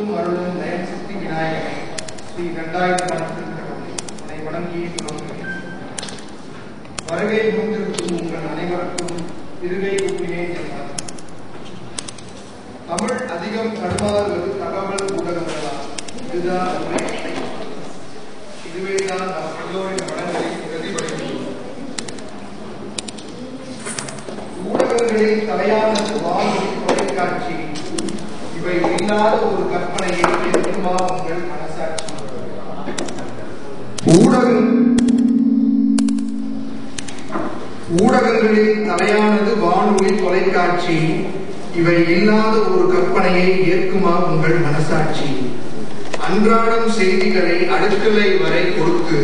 அருளும் சக்தி விநாயகனை ஸ்ரீ இரண்டாயிரத்தி நாற்பத்தி உன்னை வணங்கி துவங்குகிறேன் வருகை உங்கள் அனைவருக்கும் இருகை கூப்பினேன் என்றார் தமிழ் அதிகம் தடுமாறுவது தகவல் ஊடகங்களால் இதுதான் உண்மை இதுவேதான் நம் எல்லோரின் ஊடகங்களில் தலையான வானொலி தொலைக்காட்சி. இவை இல்லாத ஒரு கற்பனையை உங்கள் மனசாட்சி ஊடகம் ஊடகங்களில் தலையானது வானொலி தொலைக்காட்சி இவை இல்லாத ஒரு கற்பனையை ஏற்குமா உங்கள் மனசாட்சி. அன்றாடம் செய்திகளை அடுக்கலை வரை கொடுத்து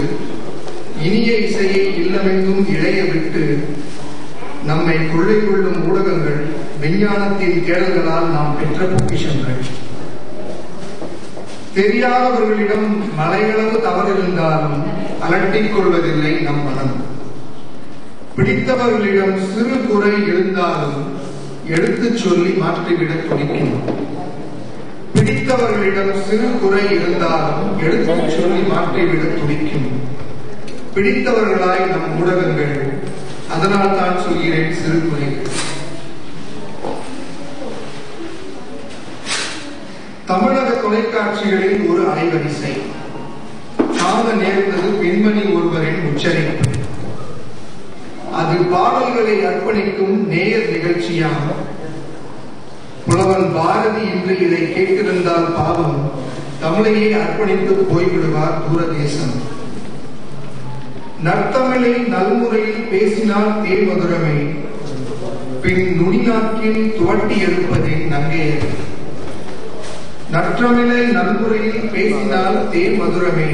இனிய இசையை இல்லமெங்கும் இழைய விட்டு நம்மை கொள்ளை கொள்ளும் ஊடகங்கள் விஞ்ஞானத்தின் தேடல்களால் நாம் பெற்ற பொக்கிஷங்கள். தெரியாதவர்களிடம் மலையளவு தவறு இருந்தாலும் அலட்டிக் கொள்வதில்லை நம் மனம். பிடித்தவர்களிடம் சிறு குறை இருந்தாலும் எடுத்துச் சொல்லி மாற்றிவிட துடிக்கும் பிடித்தவர்களிடம் சிறு குறை இருந்தாலும் எடுத்துச் சொல்லி மாற்றிவிட துடிக்கும் பிடித்தவர்களாய் நம் ஊடகங்கள் அதனால் தான் சொல்கிறேன் சிறு குறைகள் தமிழக தொலைக்காட்சிகளில் ஒரு அலைவரிசை. காண நேர்ந்தது பெண்மணி ஒருவரின் உச்சரிப்பு. அது பாடல்களை அர்ப்பணிக்கும் நேயர் நிகழ்ச்சியாகும். புலவன் பாரதி இன்று இதை கேட்டிருந்தால் பாவம். தமிழையை அர்ப்பணித்து போய்விடுவார் தூரதேசம். நற்தமிழை நல்முறையில் பேசினால் தேமதுரமே பின் நுனிநாக்கில் துவட்டி எடுப்பதே நங்கையர் நற்றமிழை நன்முறையில் பேசினால் தேமதுரமே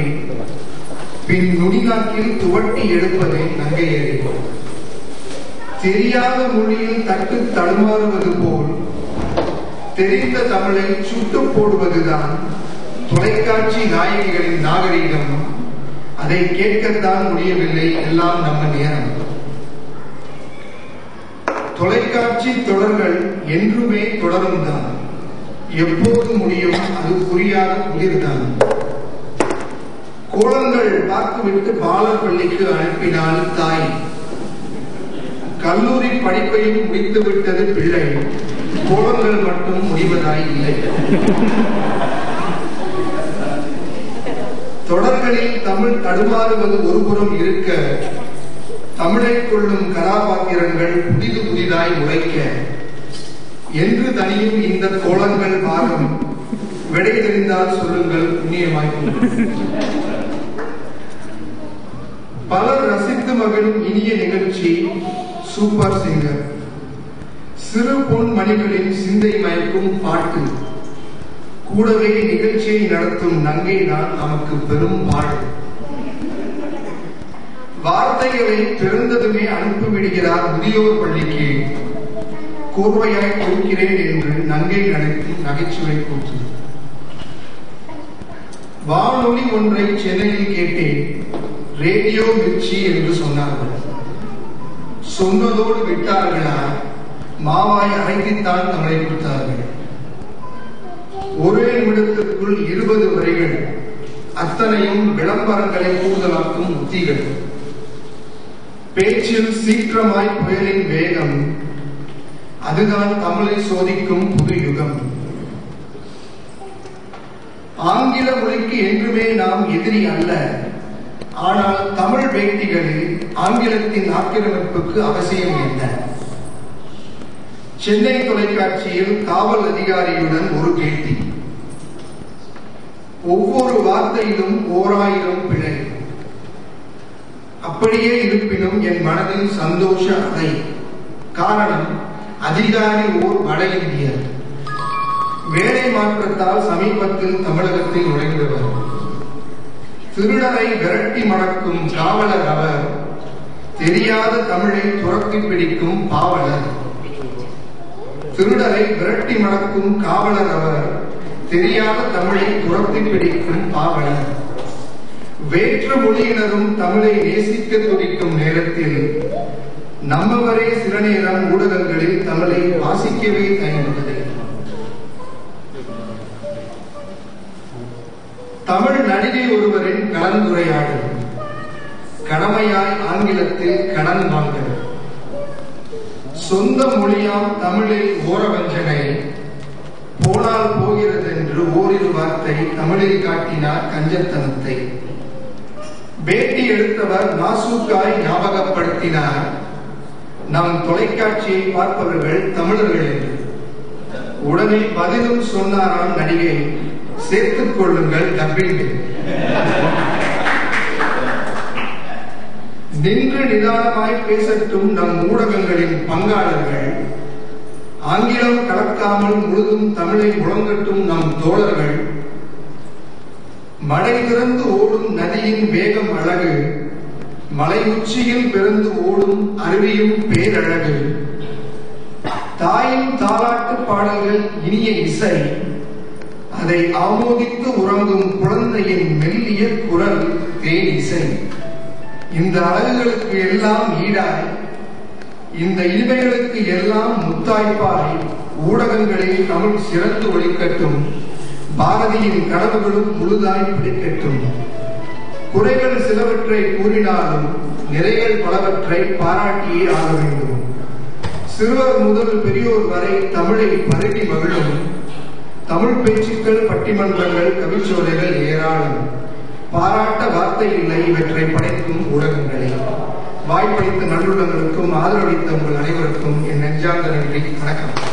பின் நுனிநாக்கில் துவட்டி எடுப்பதே நங்கையரே. தெரியாத மொழியில் தட்டு தடுமாறுவது போல் தெரிந்த தமிழை சுட்டு போடுவதுதான் தொலைக்காட்சி நாயகிகளின் நாகரிகம். அதை கேட்கத்தான் முடியவில்லை எல்லாம் நம்ம நேரம். தொலைக்காட்சி தொடர்கள் என்றுமே தொடரும் தான் எப்போது முடியும்? அது புரியாத புதிர்தான் கோலங்கள் பார்த்துவிட்டு பாலப்பள்ளிக்கு அனுப்பினாள் தாய். கல்லூரி படிப்பையும் முடித்து விட்டது பிள்ளை. கோலங்கள் மட்டும் முடிவதாய் இல்லை. தொடர்களில் தமிழ் தடுமாறுவது ஒருபுறம் இருக்க தமிழை கொள்ளும் கதாபாத்திரங்கள் புதிது புதிதாய் உரைக்க என்று தனியும் இந்த கோலங்கள் பாகம். விடை தெரிந்தால் சொல்லுங்கள் புண்ணியமாய் பலர் ரசித்து மகிழும் இனிய நிகழ்ச்சி சூப்பர் சிங்கர். சிறு பொன் மணிகளின் சிந்தை மயக்கும் பாட்டு. கூடவே நிகழ்ச்சியை நடத்தும் நங்கை தான் நமக்கு பெரும் பாடு வார்த்தைகளை பிறந்ததுமே அனுப்பிவிடுகிறார் முதியோர் பள்ளிக்கு. கோர்வையாய் கொடுக்கிறேன் என்று நங்கை நடத்தி நகைச்சுவை கூற்று வானொலி ஒன்றை சென்னையில் கேட்டேன். ரேடியோ மிர்ச்சி என்று சொன்னார்கள். சொன்னதோடு விட்டார்களா? மாவாய் அரைத்தித்தான் தமிழை கொடுத்தார்கள் ஒரே நிமிடத்திற்குள் இருபது வரிகள் அத்தனையும் விளம்பரங்களை கூடுதலாக்கும் உத்திகள். பேச்சில் சீக்கிரமாய் புயலின் வேகம் அதுதான் தமிழை சோதிக்கும் புது யுகம். ஆங்கில மொழிக்கு என்றுமே நாம் எதிரி அல்ல. ஆனால் தமிழ் வேட்டிகளில் ஆங்கிலத்தின் ஆக்கிரமிப்புக்கு அவசியம் என்ன? சென்னை தொலைக்காட்சியில் காவல் அதிகாரியுடன் ஒரு பேட்டி. ஒவ்வொரு வார்த்தையிலும் ஓராயிரம் பிழை. அப்படியே இருப்பினும் என் மனதில் சந்தோஷ அலை காரணம் அதிகாரி ஓர் வட இந்தியர் வேலை மாற்றத்தால் சமீபத்தில் தமிழகத்தில் நுழைந்தவர். திருடரை விரட்டி மணக்கும் காவலர் அவர். தெரியாத தமிழை துரத்தி பிடிக்கும் பாவலர். திருடரை விரட்டி மணக்கும் காவலர் அவர். தெரியாத தமிழை துரத்தி பிடிக்கும் பாவலர். வேற்று மொழியினரும் தமிழை நேசிக்க துடிக்கும் நேரத்தில் நம்மவரே சில நேரம் ஊடகங்களில் தமிழை வாசிக்கவே தயங்குவதை தமிழ் நடிகை ஒருவரின் கலந்துரையாடல். கடமையாய் ஆங்கிலத்தில் கடன் வாங்கல். சொந்த மொழியாம் தமிழில் ஓரவஞ்சனை. போனால் போகிறது என்று ஓரிரு வார்த்தை தமிழில் காட்டினார் கஞ்சத்தனத்தை. பேட்டி எடுத்தவர் நாசூக்காய் ஞாபகப்படுத்தினார். நம் தொலைக்காட்சியை பார்ப்பவர்கள் தமிழர்கள் என்று. உடனே பதிலும் சொன்னாராம் நடிகை சேர்த்துக் கொள்ளுங்கள் டப்பிங்கில் நின்று நிதானமாய் பேசட்டும் நம் ஊடகங்களின் பங்காளர்கள். ஆங்கிலம் கலக்காமல் முழுதும் தமிழை முழங்கட்டும் நம் தோழர்கள். மழை திறந்து ஓடும் நதியின் வேகம் அழகு. மலை உச்சியில் பிறந்து ஓடும் அருவியும் பேரழகு. தாயின் தாலாட்டு பாடல்கள் இனிய இசை. அதை ஆமோதித்து உறங்கும் குழந்தையின் மெல்லிய குரல் தேன் இசை. இந்த அழகுகளுக்கு எல்லாம் ஈடாய். இந்த இனிமைகளுக்கு எல்லாம் முத்தாய்ப்பாய். ஊடகங்களில் தமிழ் சிறந்து ஒழிக்கட்டும் பாரதியின் கனவுகளும் முழுதாய் பிடிக்கட்டும். குறைகள் சிலவற்றை கூறினாலும் நிறைகள் பலவற்றை பாராட்டியே ஆக வேண்டும். சிறுவர் முதல் பெரியோர் வரை தமிழை பரவி மகிழும். தமிழ் பேச்சுக்கள் பட்டிமன்றங்கள் கவிச்சோலைகள் ஏராளம். பாராட்ட வார்த்தை இல்லை இவற்றை படைக்கும் ஊடகங்களே. வாய்ப்பளித்த நல்லுள்ளங்களுக்கும் ஆதரவளித்த உங்கள் அனைவருக்கும் என் நெஞ்சார்ந்த நன்றி வணக்கம்.